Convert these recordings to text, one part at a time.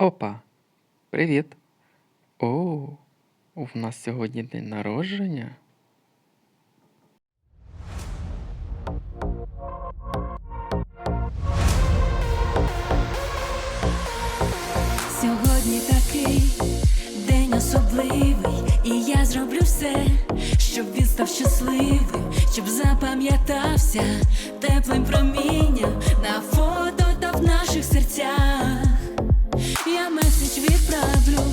Опа, привіт. О, у нас сьогодні день народження. Сьогодні такий день особливий, і я зроблю все, щоб він став щасливим, щоб запам'ятався теплим промінням люблю.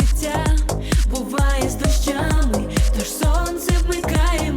життя буває з дощами, тож сонце вмикає.